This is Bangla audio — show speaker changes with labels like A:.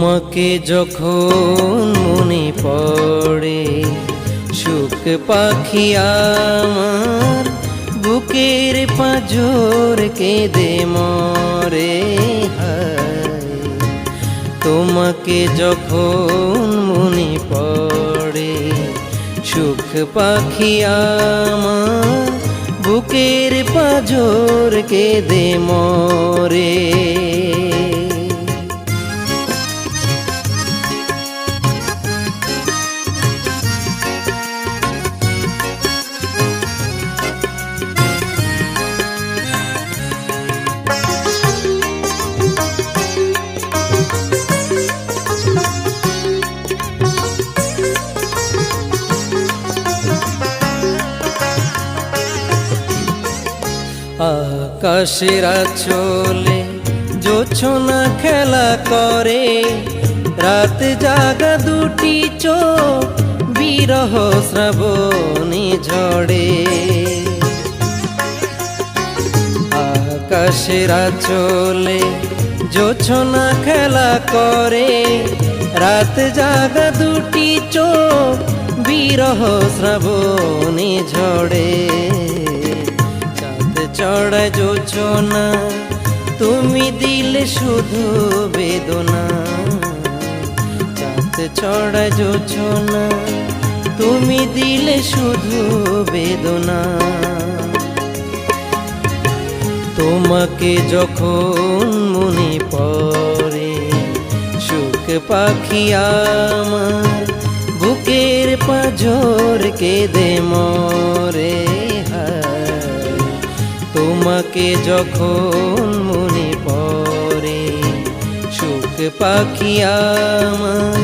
A: তোমাকে যখন মনে পড়ে, সুখ পাখি আমার বুকের পাজর কেঁদে মরে তোমাকে যখন মনে পড়ে, সুখ পাখি আমার বুকের পাজর কেঁদে মরে আকাশের চলে জোছনা খেলা করে। রাত জাগা দুটি চোখ, বিরহ শ্রাবণে ঝড়ে আকাশেরা চলে জোছনা খেলা করে। রাত জাগা দুটি চোখ, বিরহ শ্রাবণে ঝড়ে চড়ায় যোছনা তুমি দিলে শুধু বেদনা। চাঁদ চড়ায় যোছনা তুমি দিলে শুধু বেদনা। তোমাকে যখন মনে পড়ে, সুখ পাখি আমার বুকের পাজর কেঁদে হায় তোমাকে যখন মনে পড়ে সুখ পাখি আমার